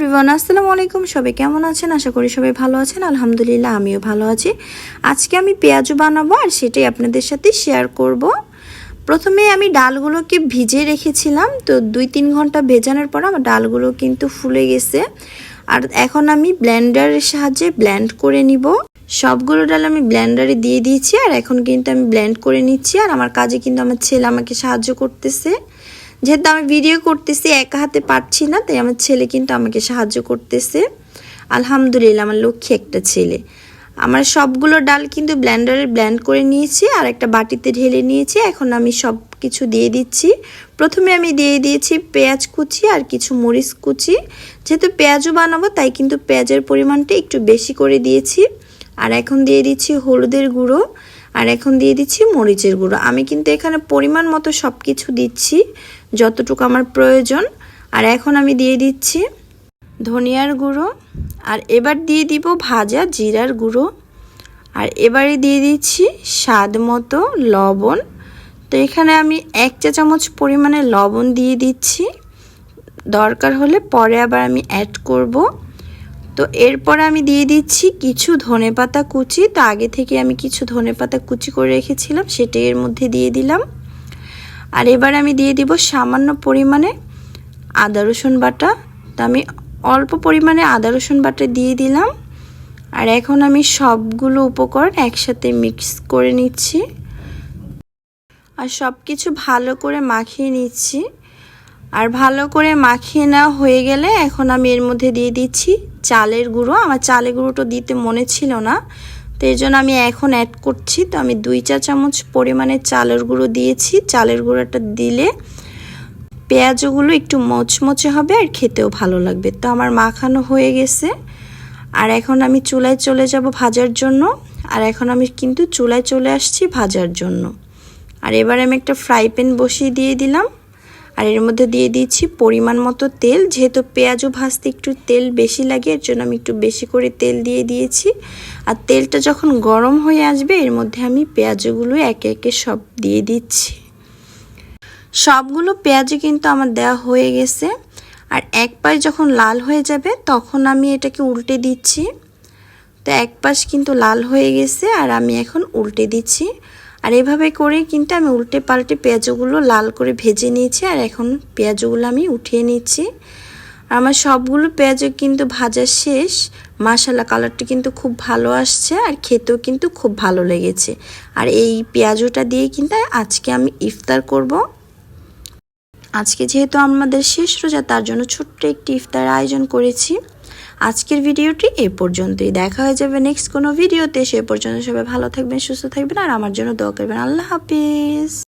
Everyone আসসালামু আলাইকুম। সবাই কেমন আছেন? আশা করি সবাই ভালো আছেন। আলহামদুলিল্লাহ, আমিও ভালো আছি। আজকে আমি পেঁয়াজু বানাবো আর সেটাই আপনাদের সাথে শেয়ার করব। প্রথমে আমি ডালগুলোকে ভিজে রেখেছিলাম। তো দুই তিন ঘণ্টা ভেজানোর পর আমার ডালগুলো কিন্তু ফুলে গেছে। আর এখন আমি ব্লেন্ডারের সাহায্যে ব্ল্যান্ড করে নিব। সবগুলো ডাল আমি ব্লেন্ডারে দিয়ে দিয়েছি আর এখন কিন্তু আমি ব্ল্যান্ড করে নিচ্ছি। আর আমার কাজে কিন্তু আমার ছেলে আমাকে সাহায্য করতেছে। যেহেতু আমি ভিডিও করতেছি, একা হাতে পারছি না, তাই আমার ছেলে কিন্তু আমাকে সাহায্য করতেছে। আলহামদুলিল্লাহ, আমার লক্ষ্মী একটা ছেলে। আমার সবগুলো ডাল কিন্তু ব্লেন্ডারে ব্ল্যান্ড করে নিয়েছি, আর একটা বাটিতে ঢেলে নিয়েছি। এখন আমি সব কিছু দিয়ে দিচ্ছি। প্রথমে আমি দিয়ে দিয়েছি পেঁয়াজ কুচি আর কিছু মরিচ কুচি। যেহেতু পেঁয়াজও বানাবো, তাই কিন্তু পেঁয়াজের পরিমাণটা একটু বেশি করে দিয়েছি। আর এখন দিয়ে দিচ্ছি হলুদের গুঁড়ো, আর এখন দিয়ে দিচ্ছি মরিচের গুঁড়ো। আমি কিন্তু এখানে পরিমাণ মতো সব কিছু দিচ্ছি। যতটুকু আমার প্রয়োজন। আর এখন আমি দিয়ে দিচ্ছি ধনিয়ার গুঁড়ো। আর এবার দিয়ে দিব ভাজা জিরার গুঁড়ো। আর এবারে দিয়ে দিচ্ছি স্বাদ মতো লবণ। তো এখানে আমি এক চা চামচ পরিমাণে লবণ দিয়ে দিচ্ছি। দরকার হলে পরে আবার আমি অ্যাড করব। তো এরপর আমি দিয়ে দিচ্ছি কিছু ধনে পাতা কুচি। তো আগে থেকে আমি কিছু ধনে পাতা কুচি করে রেখেছিলাম সেটা এর মধ্যে দিয়ে দিলাম। আর এবার আমি দিয়ে দিব সামান্য পরিমাণে আদা রসুন বাটা। তো আমি অল্প পরিমাণে আদা রসুন বাটা দিয়ে দিলাম। আর এখন আমি সবগুলো উপকরণ একসাথে মিক্স করে নিচ্ছি। আর সব কিছু ভালো করে মাখিয়ে নিচ্ছি। আর ভালো করে মাখিয়ে নেওয়া হয়ে গেলে এখন আমি এর মধ্যে দিয়ে দিচ্ছি চালের গুঁড়ো। আমার চালের গুঁড়োটা দিতে মনে ছিল না। তো এই জন্য আমি এখন অ্যাড করছি। তো আমি দুই চা চামচ পরিমাণে চালের গুঁড়ো দিয়েছি। চালের গুঁড়োটা দিলে পেঁয়াজগুলো একটু মচমচে হবে আর খেতেও ভালো লাগবে। তো আমার মাখানো হয়ে গেছে। আর এখন আমি চুলায় চলে যাব ভাজার জন্য। আর এখন আমি কিন্তু চুলায় চলে আসছি ভাজার জন্য। আর এবার আমি একটা ফ্রাই প্যান বসিয়ে দিয়ে দিলাম। আর এর মধ্যে দিয়ে দিয়েছি পরিমাণ মতো তেল, যেহেতু পেঁয়াজও ভাজতে একটু তেল বেশি লাগে, এর জন্য আমি একটু বেশি করে তেল দিয়ে দিয়েছি। আর তেলটা যখন গরম হয়ে আসবে, এর মধ্যে আমি পেঁয়াজগুলো একে একে সব দিয়ে দিচ্ছি। সবগুলো পেঁয়াজই কিন্তু আমার দেওয়া হয়ে গেছে। আর এক পাশ যখন লাল হয়ে যাবে, তখন আমি এটাকে উল্টে দিচ্ছি। তো এক পাশ কিন্তু লাল হয়ে গেছে, আর আমি এখন উল্টে দিচ্ছি। আর এভাবে করে কিন্তু আমি উল্টে পাল্টে পেঁয়াজগুলো লাল করে ভেজে নিয়েছি, আর এখন পেঁয়াজগুলো আমি উঠিয়ে নিচ্ছি। আমার সবগুলো পেঁয়াজও কিন্তু ভাজা শেষ। মাসালা কালারটা কিন্তু খুব ভালো আসছে আর খেতেও কিন্তু খুব ভালো লেগেছে। আর এই পেঁয়াজটা দিয়ে কিন্তু আজকে আমি ইফতার করব। আজকে যেহেতু আমাদের শেষ রোজা, তার জন্য ছোট্ট একটি ইফতার আয়োজন করেছি। আজকের ভিডিওটি এ পর্যন্তই। দেখা হয়ে যাবে নেক্সট কোনো ভিডিওতে। সে পর্যন্ত সবাই ভালো থাকবেন, সুস্থ থাকবেন, আর আমার জন্য দোয়া করবেন। আল্লাহ হাফিজ।